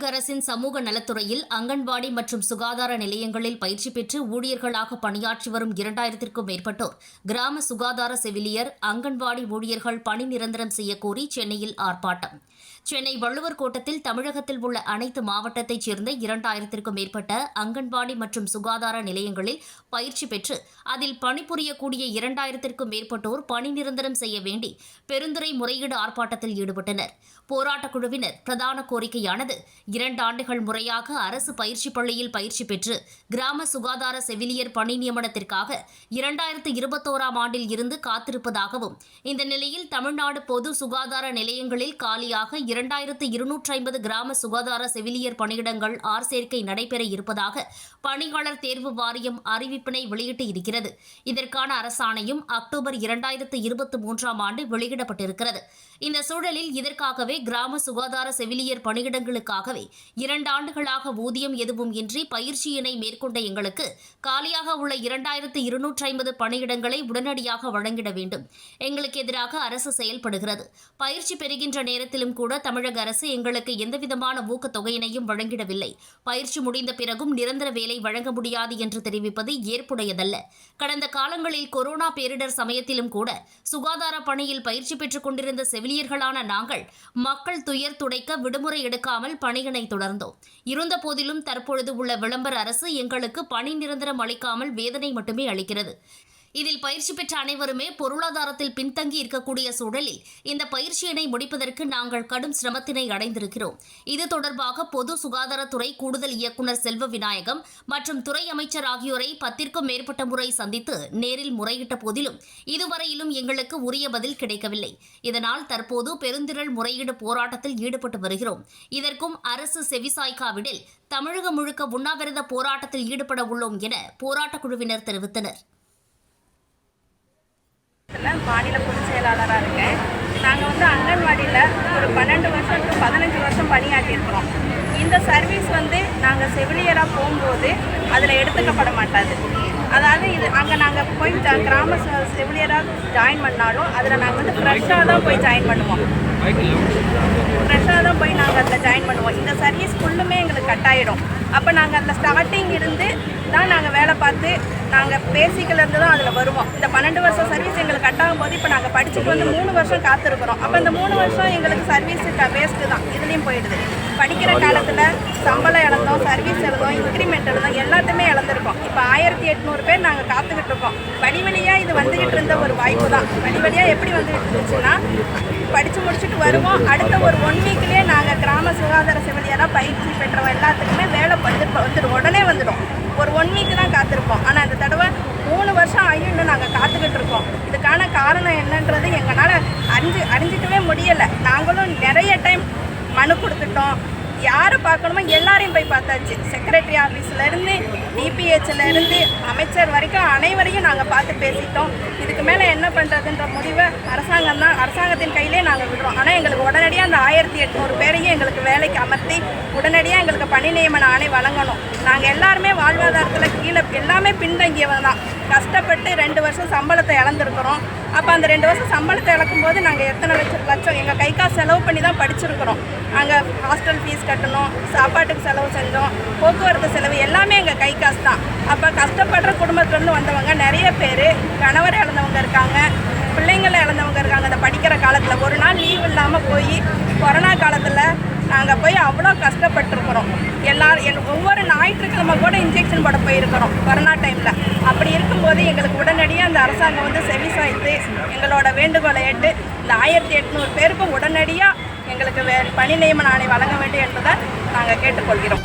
தமிழக அரசின் சமூக நலத்துறையில் அங்கன்வாடி மற்றும் சுகாதார நிலையங்களில் பயிற்சி பெற்று ஊழியர்களாக பணியாற்றி வரும் இரண்டாயிரத்திற்கும் மேற்பட்டோர் கிராம சுகாதார செவிலியர் அங்கன்வாடி ஊழியர்கள் பணி நிரந்தரம் செய்யக்கோரி சென்னையில் ஆர்ப்பாட்டம். சென்னை வள்ளுவர் கோட்டத்தில் தமிழகத்தில் உள்ள அனைத்து மாவட்டத்தைச் சேர்ந்த இரண்டாயிரத்திற்கும் மேற்பட்ட அங்கன்வாடி மற்றும் சுகாதார நிலையங்களில் பயிற்சி பெற்று அதில் பணிபுரியக்கூடிய இரண்டாயிரத்திற்கும் மேற்பட்டோர் பணி நிரந்தரம் செய்ய வேண்டி பெருந்துறை முறையீடு ஆர்ப்பாட்டத்தில் ஈடுபட்டனர். போராட்டக் குழுவினர் பிரதான கோரிக்கையானது இரண்டு ஆண்டுகள் முறையாக அரசு பயிற்சி பள்ளியில் பயிற்சி பெற்று கிராம சுகாதார செவிலியர் பணி நியமனத்திற்காக இரண்டாயிரத்து இருபத்தோராம் ஆண்டில் இருந்து காத்திருப்பதாகவும் இந்த நிலையில் தமிழ்நாடு பொது சுகாதார நிலையங்களில் காலியாக இரண்டாயிரத்து இருநூற்றி ஐம்பது கிராம சுகாதார செவிலியர் பணியிடங்கள் ஆர் சேர்க்கை நடைபெற இருப்பதாக பணியாளர் தேர்வு வாரியம் அறிவிப்பினை வெளியிட்டு இருக்கிறது. இதற்கான அரசாணையும் அக்டோபர் இரண்டாயிரத்து இருபத்தி மூன்றாம் ஆண்டு வெளியிடப்பட்டிருக்கிறது. இந்த சூழலில் இதற்காகவே கிராம சுகாதார செவிலியர் பணியிடங்களுக்காகவே இரண்டு ஆண்டுகளாக ஊதியம் எதுவும் இன்றி பயிற்சியினை மேற்கொண்ட எங்களுக்கு காலியாக உள்ள இரண்டாயிரத்து இருநூற்றி ஐம்பது பணியிடங்களை உடனடியாக வழங்கிட வேண்டும். எங்களுக்கு எதிராக அரசு செயல்படுகிறது. பயிற்சி பெறுகின்ற நேரத்திலும் கூட தமிழக அரசு எங்களுக்கு எந்தவிதமான ஊக்கத்தொகையினையும் வழங்கிடவில்லை. பயிற்சி முடிந்த பிறகும் நிரந்தர வேலை வழங்க முடியாது என்று தெரிவிப்பது ஏற்புடையதல்ல. கடந்த காலங்களில் கொரோனா பேரிடர் சமயத்திலும் கூட சுகாதார பணியில் பயிற்சி பெற்றுக் கொண்டிருந்த செவிலியர்களான நாங்கள் மக்கள் துயர் துடைக்க விடுமுறை எடுக்காமல் பணிகள் பணியினை தொடர்ந்தோம். இருந்த போதிலும் தற்பொழுது உள்ள விளம்பர அரசு எங்களுக்கு பணி நிரந்தரம் அளிக்காமல் வேதனை மட்டுமே அளிக்கிறது. இதில் பயிற்சி பெற்ற அனைவருமே பொருளாதாரத்தில் பின்தங்கி இருக்கக்கூடிய சூழலில் இந்த பயிற்சியினை முடிப்பதற்கு நாங்கள் கடும் சிரமத்தினை அடைந்திருக்கிறோம். இது தொடர்பாக பொது சுகாதாரத்துறை கூடுதல் இயக்குநர் செல்வ விநாயகம் மற்றும் துறை அமைச்சர் ஆகியோரை பத்திற்கும் மேற்பட்ட முறை சந்தித்து நேரில் முறையிட்ட போதிலும் இதுவரையிலும் எங்களுக்கு உரிய பதில் கிடைக்கவில்லை. இதனால் தற்போது பெருந்திரள் முறையீடு போராட்டத்தில் ஈடுபட்டு வருகிறோம். இதற்கும் அரசு செவிசாய்க்காவிடில் தமிழகம் முழுக்க உண்ணாவிரத போராட்டத்தில் ஈடுபட உள்ளோம் என போராட்டக் குழுவினர் தெரிவித்தனர். இதில் மாநில பொதுச் செயலாளராக இருக்கேன். நாங்கள் வந்து அங்கன்வாடியில் ஒரு பன்னெண்டு வருஷம் டு பதினஞ்சு வருஷம் பணியாற்றியிருக்கிறோம் இந்த சர்வீஸ் வந்து நாங்கள் செவிலியராக போகும்போது அதில் எடுத்துக்கப்பட மாட்டாது. அதாவது இது அங்கே நாங்கள் போய் கிராம செவிலியராக ஜாயின் பண்ணாலும் அதில் நாங்கள் வந்து ஃப்ரெஷ்ஷாக தான் போய் ஜாயின் பண்ணுவோம். ஃப்ரெஷ்ஷாக தான் போய் நாங்கள் அதில் ஜாயின் பண்ணுவோம். இந்த சர்வீஸ் ஃபுல்லுமே எங்களுக்கு கட் ஆகிடும் அப்போ நாங்கள் அதில் ஸ்டார்டிங் இருந்து தான் நாங்கள் வேலை பார்த்து நாங்கள் பேசிக்கிலருந்து தான் அதில் வருவோம். இந்த பன்னெண்டு வருஷம் சர்வீஸ் எங்களுக்கு கட்டாகும் போது இப்போ நாங்கள் படிச்சுட்டு வந்து மூணு வருஷம் காத்திருக்கிறோம். அப்போ இந்த மூணு வருஷம் எங்களுக்கு சர்வீஸ் வேஸ்ட்டு தான். இதுலேயும் போயிடுது. படிக்கிற காலத்தில் சம்பளம் இழந்தோம் சர்வீஸ் இழந்தோம் இன்க்ரிமெண்ட் இழந்தோம் எல்லாத்தையுமே இழந்திருக்கோம். இப்போ ஆயிரத்தி எட்நூறு பேர் நாங்கள் காத்துக்கிட்டு இருக்கோம். வழி வழியாக இது வந்துக்கிட்டு இருந்த ஒரு வாய்ப்பு தான். வழி வழியாக எப்படி வந்துக்கிட்டு இருந்துச்சுன்னா படித்து முடிச்சுட்டு வருவோம். அடுத்த ஒரு ஒன் வீக்லேயே நாங்கள் கிராம சுகாதார செவிலியராக பயிற்சி பெற்றவங்க எல்லாத்துக்குமே வேலை வந்து வந்துடும் உடனே வந்துடும். ஒரு ஒன் வீக் தான் காத்திருப்போம். ஆனால் அந்த தடவை மூணு வருஷம் ஆகியும் இன்னும் நாங்கள் காத்துக்கிட்டு இருக்கோம். இதுக்கான காரணம் என்னன்றது எங்களால் அறிஞ்சு அறிஞ்சிக்கவே முடியலை. நாங்களும் நிறைய டைம் மனு கொடுத்துட்டோம். யாரை பார்க்கணுமோ எல்லாரையும் போய் பார்த்தாச்சு. செக்ரட்டரி ஆஃபீஸ்லேருந்து டிபிஹெச்லேருந்து அமைச்சர் வரைக்கும் அனைவரையும் நாங்கள் பார்த்து பேசிட்டோம். இதுக்கு மேலே என்ன பண்ணுறதுன்ற முடிவை அரசாங்கம் தான் அரசாங்கத்தின் கையிலே நாங்கள் விடுறோம். ஆனால் எங்களுக்கு உடனடியாக அந்த ஆயிரத்தி எட்நூறு பேரையும் எங்களுக்கு வேலைக்கு அமர்த்தி உடனடியாக எங்களுக்கு பணி நியமன ஆணை வழங்கணும். நாங்கள் எல்லாருமே வாழ்வாதாரத்தில் கீழே எல்லாமே பின்தங்கியவங்க தான். கஷ்டப்பட்டு ரெண்டு வருஷம் சம்பளத்தை இழந்திருக்கிறோம். அப்போ அந்த ரெண்டு வருஷம் சம்பளத்தை இழக்கும்போது நாங்கள் எத்தனை லட்சம் லட்சம் எங்கள் கை காசு செலவு பண்ணி தான் படிச்சிருக்கிறோம். அங்கே ஹாஸ்டல் ஃபீஸ் கட்டணும் சாப்பாட்டுக்கு செலவு செஞ்சோம் போக்குவரத்து செலவு எல்லாமே எங்கள் கை காசு தான். அப்போ கஷ்டப்படுற குடும்பத்துலேருந்து வந்தவங்க நிறைய பேர் கணவர் இழந்தவங்க இருக்காங்க பிள்ளைங்களை இழந்தவங்க இருக்காங்க. அந்த படிக்கிற காலத்தில் ஒரு நாள் லீவ் இல்லாமல் போய் கொரோனா காலத்தில் நாங்கள் போய் அவ்வளோ கஷ்டப்பட்டுருக்குறோம். எல்லாரும் எங்கள் ஒவ்வொரு ஞாயிற்றுக்கிழமை கூட இன்ஜெக்ஷன் போட போயிருக்கிறோம் கொரோனா டைமில் அப்படி இருக்கும்போது எங்களுக்கு உடனடியாக அந்த அரசாங்கம் வந்து செவி சாய்த்து எங்களோட வேண்டுகோளை ஏற்று இந்த ஆயிரத்தி எட்நூறு பேருக்கும் உடனடியாக எங்களுக்கு வே பணி நியமன ஆணை வழங்க வேண்டும் என்பதை நாங்கள் கேட்டுக்கொள்கிறோம்.